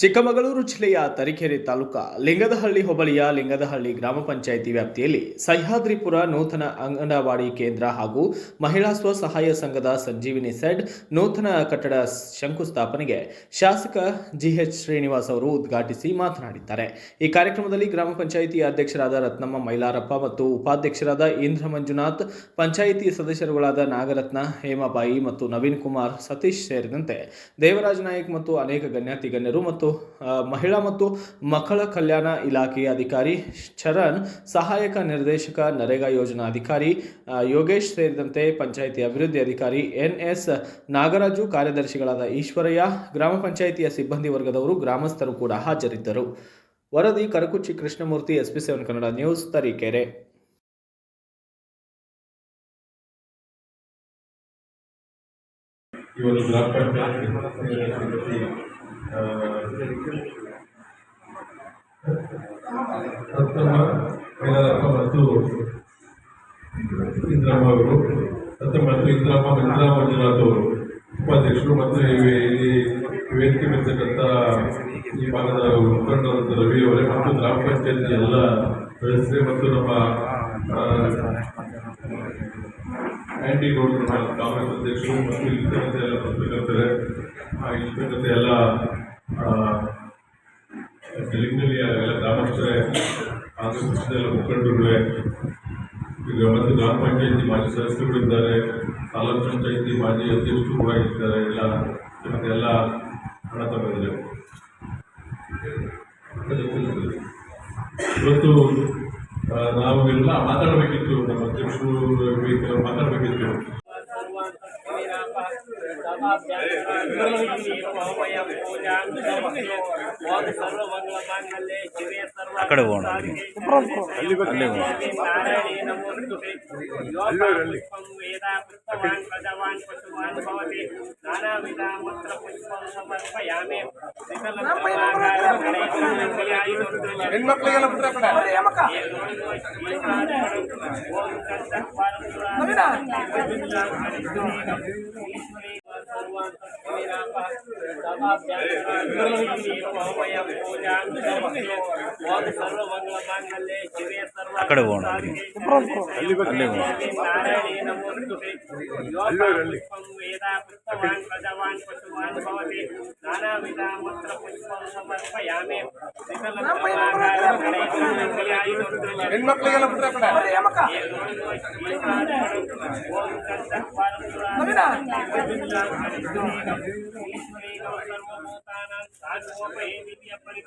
ಚಿಕ್ಕಮಗಳೂರು ಜಿಲ್ಲೆಯ ತರೀಕೆರೆ ತಾಲೂಕಾ ಲಿಂಗದಹಳ್ಳಿ ಹೋಬಳಿಯ ಲಿಂಗದಹಳ್ಳಿ ಗ್ರಾಮ ಪಂಚಾಯಿತಿ ವ್ಯಾಪ್ತಿಯಲ್ಲಿ ಸಹ್ಯಾದ್ರಿಪುರ ನೂತನ ಅಂಗನವಾಡಿ ಕೇಂದ್ರ ಹಾಗೂ ಮಹಿಳಾ ಸ್ವಸಹಾಯ ಸಂಘದ ಸಂಜೀವಿನಿ ಸೆಡ್ ನೂತನ ಕಟ್ಟಡ ಶಂಕುಸ್ಥಾಪನೆಗೆ ಶಾಸಕ ಜಿಎಚ್ ಶ್ರೀನಿವಾಸ್ ಅವರು ಉದ್ಘಾಟಿಸಿ ಮಾತನಾಡಿದ್ದಾರೆ. ಈ ಕಾರ್ಯಕ್ರಮದಲ್ಲಿ ಗ್ರಾಮ ಪಂಚಾಯಿತಿ ಅಧ್ಯಕ್ಷರಾದ ರತ್ನಮ್ಮ ಮೈಲಾರಪ್ಪ ಮತ್ತು ಉಪಾಧ್ಯಕ್ಷರಾದ ಇಂದ್ರ ಮಂಜುನಾಥ್ ಪಂಚಾಯಿತಿ ಸದಸ್ಯರುಗಳಾದ ನಾಗರತ್ನ, ಹೇಮಾಬಾಯಿ ಮತ್ತು ನವೀನ್ ಕುಮಾರ್, ಸತೀಶ್ ಸೇರಿದಂತೆ ದೇವರಾಜ್ ನಾಯಕ್ ಮತ್ತು ಅನೇಕ ಗಣ್ಯಾತಿಗಣ್ಯರು ಮತ್ತು ಮಹಿಳಾ ಮತ್ತು ಮಕ್ಕಳ ಕಲ್ಯಾಣ ಇಲಾಖೆಯ ಅಧಿಕಾರಿ ಚರಣ್, ಸಹಾಯಕ ನಿರ್ದೇಶಕ ನರೇಗಾ ಯೋಜನಾ ಅಧಿಕಾರಿ ಯೋಗೇಶ್ ಸೇರಿದಂತೆ ಪಂಚಾಯಿತಿ ಅಭಿವೃದ್ಧಿ ಅಧಿಕಾರಿ ಎನ್ ಎಸ್ ನಾಗರಾಜು, ಕಾರ್ಯದರ್ಶಿಗಳಾದ ಈಶ್ವರಯ್ಯ, ಗ್ರಾಮ ಪಂಚಾಯಿತಿಯ ಸಿಬ್ಬಂದಿ ವರ್ಗದವರು, ಗ್ರಾಮಸ್ಥರು ಕೂಡ ಹಾಜರಿದ್ದರು. ವರದಿ Karakuchi Krishnamurthy, SP seven Kannada news, Tarikere. ಇವರು ಗ್ರಾಮ ಪಂಚಾಯತ್ ರತ್ನಮ್ಮ ಕೈಲಾರಪ್ಪ ಮತ್ತು ಇಂದ್ರಮ್ಮ ಅವರು ರತ್ನಮ್ಮ ಮತ್ತು ಇಂದ್ರಮ್ಮ ಇಂದ್ರ ಮಂಜುನಾಥ್ ಅವರು ಉಪಾಧ್ಯಕ್ಷರು ಮತ್ತು ಇಲ್ಲಿ ವೇದಿಕೆ ಮೇಲಿರ್ತಕ್ಕಂಥ ಈ ಭಾಗದ ಮುಖಂಡರಾದ ರವಿ ಅವರೇ ಮತ್ತು ಗ್ರಾಮ ಪಂಚಾಯತ್ ಎಲ್ಲ ಸದಸ್ಯರೇ ಮತ್ತು ನಮ್ಮ ಆ್ಯಂಟಿ ಗೌಡ್ರು ಕಾಂಗ್ರೆಸ್ ಅಧ್ಯಕ್ಷರು ಮತ್ತು ಇಲ್ಲಿರ್ತಕ್ಕಂಥ ಎಲ್ಲ ಪತ್ರಕರ್ತರೆ ಆ, ಇಲ್ಲಿರ್ತಕ್ಕಂಥ ಎಲ್ಲ ತೆಲುಗಿನಲ್ಲಿ ಎಲ್ಲ ಗ್ರಾಮಸ್ಥರೇ ಪಕ್ಷದ ಎಲ್ಲ ಮುಖಂಡರುಗಳೇ ಈಗ ಮತ್ತು ಗ್ರಾಮ ಪಂಚಾಯತಿ ಮಾಜಿ ಸದಸ್ಯರು ಇದ್ದಾರೆ ತಾಲೂಕು ಪಂಚಾಯತಿ ಮಾಜಿ ಅಧ್ಯಕ್ಷರು ಕೂಡ ಇದ್ದಾರೆ ಎಲ್ಲ ಎಲ್ಲ ಹಣ ತಗೊಂಡಿದ್ದಾರೆ. ಇವತ್ತು ನಾವು ಎಲ್ಲ ಮಾತಾಡಬೇಕಿತ್ತು ನಮ್ಮ ಅಧ್ಯಕ್ಷರು ಬೇಕು ಮಾತಾಡಬೇಕಿತ್ತು. ಆ ಕಡೆ ಹೋಗೋಣ ಅಲ್ಲಿ. అక్కడ పోండి అల్లి నానా ಆ ಕಡೆ ಹೋಗೋಣ ಅಲ್ಲಿ. ಅಲ್ಲಿ ಹೋಗೋಣ. ಹೆಣ್ಮಕ್ಳಿಗೆಲ್ಲ ಬಿಟ್ರೆ ಕಡೆ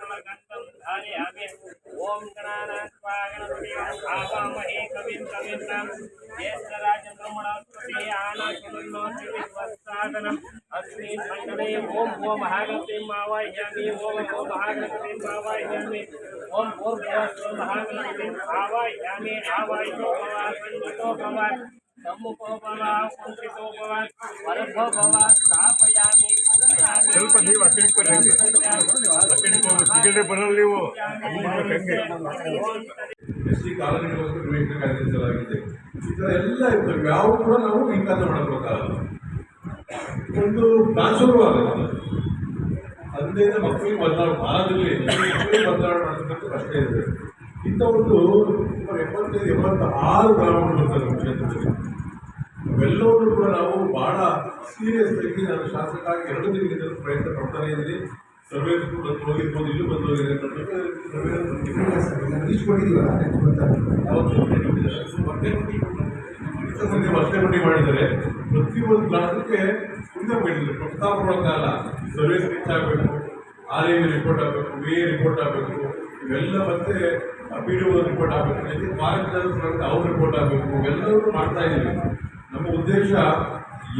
ಓಂ ಮಹಾಗಣಪತಿಂ ಆವಾಹಯಾಮಿ ಓಂ ओम ಸ್ವಲ್ಪ ನೀವು ಅಕ್ಕಡಿಗೆ ಆ ಕಡೆಗೆ ಹೋಗಿ ಸಿಗಡೆ ಬರಲ್ಲ ನೀವು ಹೆಂಗೆ ಎಸ್ ಕಾಯ್ದಿರಿಸಲಾಗಿದೆ ಈ ಥರ ಎಲ್ಲ ಇರ್ತವೆ ಯಾವ ಕೂಡ ನಾವು ವಿಕಾಸ ಮಾಡಬೇಕಾಗಲ್ಲ ಒಂದು ಟ್ರಾನ್ಸ್ಫರ್ ಆಗುತ್ತೆ ತಂದೆಯಿಂದ ಮಕ್ಕಳಿಗೆ ಬದಲಾವಣೆ ಭಾರತದಲ್ಲಿ ಮಕ್ಕಳಿಗೆ ಬದಲಾವಣೆ ಮಾಡ್ತಕ್ಕಂಥ ಅಷ್ಟೇ ಇದೆ. ಇಂಥ ಒಂದು ಸುಮಾರು ಎಪ್ಪತ್ತೈದು, ಎಪ್ಪತ್ತಾರು ಗ್ರಾಮಗಳು ಬರ್ತಾರೆ ನಮ್ಮ ಕ್ಷೇತ್ರದಲ್ಲಿ. ಅವೆಲ್ಲವನ್ನೂ ಕೂಡ ನಾವು ಬಹಳ ಸೀರಿಯಸ್ ಆಗಿ ನಾನು ಶಾಸಕ ಎರಡು ದಿನದಿಂದ ಪ್ರಯತ್ನ ಪಡ್ತಾನೆ ಇದ್ದೀನಿ. ಸರ್ವೇ ಬಂದು ಹೋಗಿರ್ಬೋದು, ಇಲ್ಲೂ ಬಂದು ಹೋಗಿದೆ ಮುಂದೆ ವರ್ಷೆ ಮಟ್ಟಿ ಮಾಡಿದ್ದಾರೆ. ಪ್ರತಿಯೊಂದು ಗ್ರಾಮಕ್ಕೆ ಮುಂದೆ ಮಾಡಿದ್ದಾರೆ ಪ್ರಸ್ತಾಪ ಸರ್ವೆ ಸರ್ವೇ ಆಗಬೇಕು ಆರ್ ಎ ರಿಪೋರ್ಟ್ ಆಗಬೇಕು ವಿ ಎ ರಿಪೋರ್ಟ್ ಆಗಬೇಕು, ಇವೆಲ್ಲ ಮತ್ತೆ ಪಿ ಡಿ ಓ ರಿಪೋರ್ಟ್ ಆಗಬೇಕು ಜೊತೆ ಭಾರತದ ಅವ್ರ ರಿಪೋರ್ಟ್ ಆಗಬೇಕು ಇವೆಲ್ಲವೂ ಮಾಡ್ತಾ ಇದ್ದೀವಿ. ನಮ್ಮ ಉದ್ದೇಶ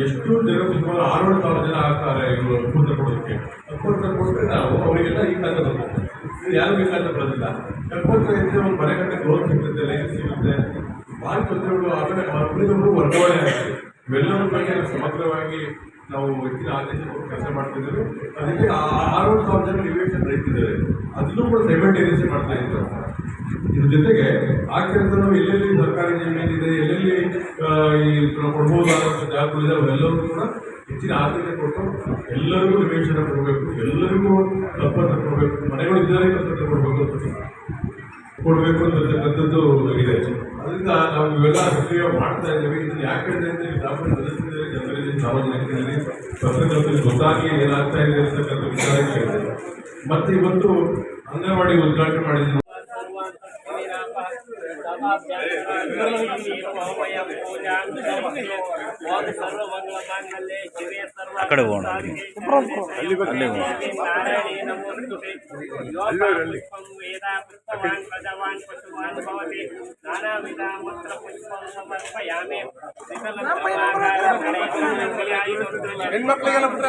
ಎಷ್ಟು ಜನ, ಸುಮಾರು ಆರೇಳು ಸಾವಿರ ಜನ ಆಗ್ತಾರೆ ಇವರು ಅನುಮತಿ ಕೊಡೋದಕ್ಕೆ. ಅನುಮತಿ ಕೊಟ್ಟರೆ ನಾವು ಅವರಿಗೆಲ್ಲ ಈ ಕಾಲ ಇದು ಯಾರು ಕಾಲ ಬರೋದಿಲ್ಲ ಅನುಮತಿ ಇದ್ದರೆ ಒಂದು ಮನೆಗಟ್ಟೆ ಲೋನ್ ಸಿಗುತ್ತೆ, ಲೈನ್ ಸಿಗುತ್ತೆ. ಭಾಳ ತೊಂದರೆಗಳು ಆಮೇಲೆ ಉಳಿದವರು ವರ್ಗಾವಣೆ ಆಗುತ್ತೆ. ಇವೆಲ್ಲರ ಬಗ್ಗೆ ಸಮಗ್ರವಾಗಿ ನಾವು ಹೆಚ್ಚಿನ ಆದೇಶ ಮಾಡ್ತಿದ್ದೇವೆ ಅದಕ್ಕೆ ಆರು ಸಾವಿರ ಜನ ನಿವೇಶನ ರೈತಿದ್ದಾರೆ ಅದನ್ನು ಕೂಡ ಸೈಮಲ್ಟೇನಿಯಸ್ ಮಾಡ್ತಾ ಇದ್ದಾರೆ. ಇದ್ರ ಜೊತೆಗೆ ಆ ಕೆಲಸ ನಾವು ಎಲ್ಲೆಲ್ಲಿ ಸರ್ಕಾರಿ ಜಮೀನಿದೆ, ಎಲ್ಲೆಲ್ಲಿ ಈ ಕೊಡ್ಬೋದಾದಂಥ ಇದೆ ಅವೆಲ್ಲವೂ ಕೂಡ ಹೆಚ್ಚಿನ ಆದ್ಯತೆ ಕೊಟ್ಟು ಎಲ್ಲರಿಗೂ ನಿವೇಶನ ಕೊಡಬೇಕು. ಎಲ್ಲರಿಗೂ ತಪ್ಪನ್ನು ಕೊಡಬೇಕು. ಮನೆಗಳು ಇದ್ದಾರೆ ತಪ್ಪನ್ನು ಕೊಡಬೇಕು. ಕೊಡಬೇಕು ಅಂತಕ್ಕಂಥದ್ದು ಇದೆ ಅದರಿಂದ ನಾವು ಇವೆಲ್ಲ ಸಕ್ರಿಯ ಮಾಡ್ತಾ ಇದ್ದೇವೆ. ಇದನ್ನು ಯಾಕೆ ಅಂತ ಗ್ರಾಮೀಣ ಸಾರ್ವಜನಿಕರಲ್ಲಿ ಪತ್ರಕರ್ತರಿಗೆ ಗೊತ್ತಾಗಿ ಏನಾಗ್ತಾ ಇದೆ ಅಂತಕ್ಕಂಥ ವಿಚಾರ ಕೇಳಿದೆ. ಮತ್ತೆ ಇವತ್ತು ಅಂಗನವಾಡಿ ಉದ್ಘಾಟನೆ ಮಾಡಿದ್ರು. ಕಡೆ ಹೋಗೋಣ. ನಾನಾವಿಧ ಮಂತ್ರ ಪುಷ್ಪಂ ಸಮರ್ಪಯಾಮಿ. ಹೆಣ್ಮಕ್ಳಿಗೆಲ್ಲ ಬಿಟ್ರೆ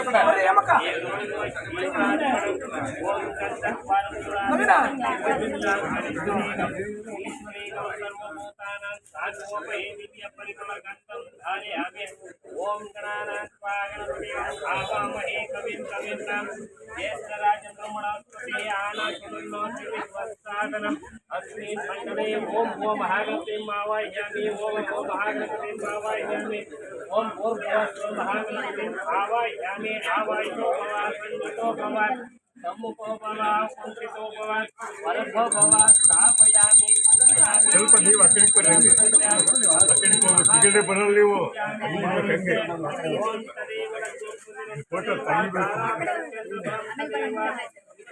ಆ ಕಡೆ ಓಂ ಗಣಾನಾತ್ವಾ ಗಣಪತಿ ಆವಾಮಹೇ ಕವಿಂ ಕವಿಂ ಜ್ಯೇಷ್ಠರಾಜ ಬ್ರಹ್ಮಣಸ್ಪತಿ ಆನಾಶುನೋತಿ ವಿಶ್ವಸಾದನಂ ಅಸ್ಮಿನ್ लक्ष्मी भंडे ओम ओम भागवती मावाह्यामी ओम ओम भागवती मावाह्यामी ओम ओम ओम भागवती आवाह्यामी आवाहितो भवा सन्नितो